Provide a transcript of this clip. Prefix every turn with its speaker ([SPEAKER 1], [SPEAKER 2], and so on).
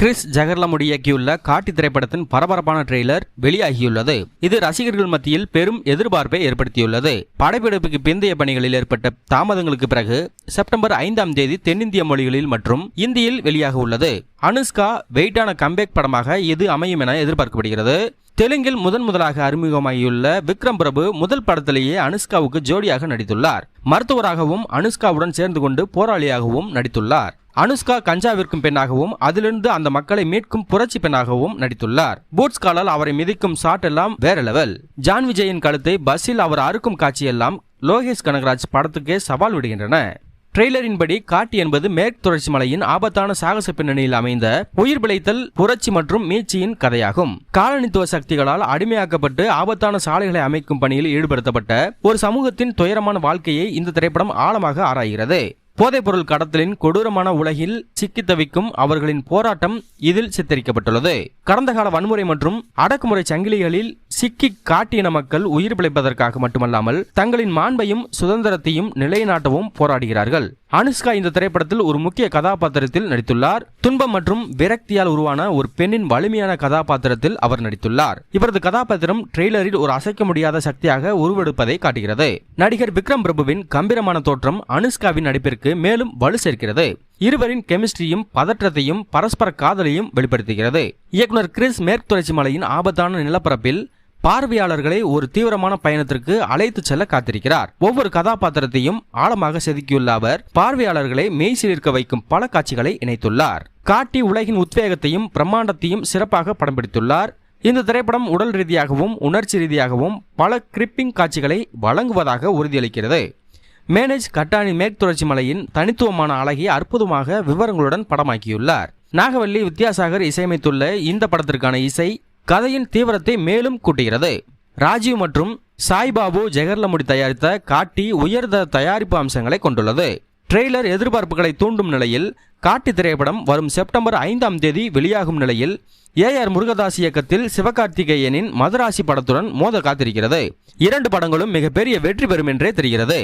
[SPEAKER 1] Chris ஜெகர்லமுடி இயக்கியுள்ள காட்டி திரைப்படத்தின் பரபரப்பான ட்ரெய்லர் வெளியாகியுள்ளது. இது ரசிகர்கள் மத்தியில் பெரும் எதிர்பார்ப்பை ஏற்படுத்தியுள்ளது. படப்பிடிப்புக்கு பிந்தைய பணிகளில் ஏற்பட்ட தாமதங்களுக்கு பிறகு செப்டம்பர் ஐந்தாம் தேதி தென்னிந்திய மொழிகளில் மற்றும் இந்தியில் வெளியாக உள்ளது. அனுஷ்கா வெயிட்டான கம்பேக் படமாக இது அமையும் என எதிர்பார்க்கப்படுகிறது. தெலுங்கில் முதன் முதலாக அறிமுகமாகியுள்ள விக்ரம் பிரபு முதல் படத்திலேயே அனுஷ்காவுக்கு ஜோடியாக நடித்துள்ளார். மருத்துவராகவும் அனுஷ்காவுடன் சேர்ந்து கொண்டு போராளியாகவும் நடித்துள்ளார். அனுஷ்கா கஞ்சா விற்கும் பெண்ணாகவும் அதிலிருந்து அந்த மக்களை மீட்கும் புரட்சி பெண்ணாகவும் நடித்துள்ளார். பூட்ஸ் காலால் அவரை மிதிக்கும் ஷாட் எல்லாம் வேற லெவல். ஜான் விஜயின் கழுத்தை பஸ்ஸில் அவர் அறுக்கும் காட்சியெல்லாம் லோகேஷ் கனகராஜ் படத்துக்கே சவால் விடுகின்றன. ட்ரெய்லரின்படி காட்டி என்பது மேற்கு தொடர்ச்சி மலையின் ஆபத்தான சாகச பின்னணியில் அமைந்த உயிர் பிழைத்தல் புரட்சி மற்றும் மீட்சியின் கதையாகும். காலனித்துவ சக்திகளால் அடிமையாக்கப்பட்டு ஆபத்தான சாலைகளை அமைக்கும் பணியில் ஈடுபடுத்தப்பட்ட ஒரு சமூகத்தின் துயரமான வாழ்க்கையை இந்த திரைப்படம் ஆழமாக ஆராய்கிறது. போதைப்பொருள் கடத்தலின் கொடூரமான உலகில் சிக்கி தவிக்கும் அவர்களின் போராட்டம் இதில் சித்தரிக்கப்பட்டுள்ளது. கடந்த கால வன்முறை மற்றும் அடக்குமுறை சங்கிலிகளில் சிக்கி காட்டின மக்கள் உயிர் பிழைப்பதற்காக மட்டுமல்லாமல் தங்களின் மாண்பையும் சுதந்திரத்தையும் நிலைநாட்டவும் போராடுகிறார்கள். அனுஷ்கா இந்த திரைப்படத்தில் ஒரு முக்கிய கதாபாத்திரத்தில் நடித்துள்ளார். துன்பம் மற்றும் விரக்தியால் உருவான ஒரு பெண்ணின் வலிமையான கதாபாத்திரத்தில் அவர் நடித்துள்ளார். இவரது கதாபாத்திரம் ட்ரெய்லரில் ஒரு அசைக்க முடியாத சக்தியாக உருவெடுப்பதை காட்டுகிறது. நடிகர் விக்ரம் பிரபுவின் கம்பீரமான தோற்றம் அனுஷ்காவின் நடிப்பிற்கு மேலும் வலு சேர்க்கிறது. இருவரின் கெமிஸ்ட்ரியும் பதற்றத்தையும் பரஸ்பர காதலையும் வெளிப்படுத்துகிறது. இயக்குனர் கிறிஸ் மேற்கு தொடர்ச்சி மலையின் ஆபத்தான நிலப்பரப்பில் பார்வையாளர்களை ஒரு தீவிரமான பயணத்திற்கு அழைத்து செல்ல காத்திருக்கிறார். ஒவ்வொரு கதாபாத்திரத்தையும் ஆழமாக செதுக்கியுள்ள அவர் பார்வையாளர்களை மெய்சிலிருக்க வைக்கும் பல காட்சிகளை இணைத்துள்ளார். காட்டி உலகின் உத்வேகத்தையும் பிரம்மாண்டத்தையும் சிறப்பாக படம் பிடித்துள்ளார். இந்த திரைப்படம் உடல் ரீதியாகவும் உணர்ச்சி ரீதியாகவும் பல கிரிப்பிங் காட்சிகளை வழங்குவதாக உறுதியளிக்கிறது. மேனேஜ் கட்டாணி மேற்கு தொடர்ச்சி மலையின் தனித்துவமான அழகை அற்புதமாக விவரங்களுடன் படமாக்கியுள்ளார். நாகவல்லி வித்யாசாகர் இசையமைத்துள்ள இந்த படத்திற்கான இசை கதையின் தீவிரத்தை மேலும் கூட்டுகிறது. ராஜீவ் மற்றும் சாய்பாபு ஜெகர்லமுடி தயாரித்த காட்டி உயர்ந்த தயாரிப்பு அம்சங்களை கொண்டுள்ளது. ட்ரெய்லர் எதிர்பார்ப்புகளை தூண்டும் நிலையில் காட்டி திரைப்படம் வரும் செப்டம்பர் ஐந்தாம் தேதி வெளியாகும் நிலையில் ஏஆர் முருகதாஸ் இயக்கத்தில் சிவகார்த்திகேயனின் மதராசி படத்துடன் மோத காத்திருக்கிறது. இரண்டு படங்களும் மிகப்பெரிய வெற்றி பெறும் என்றே தெரிகிறது.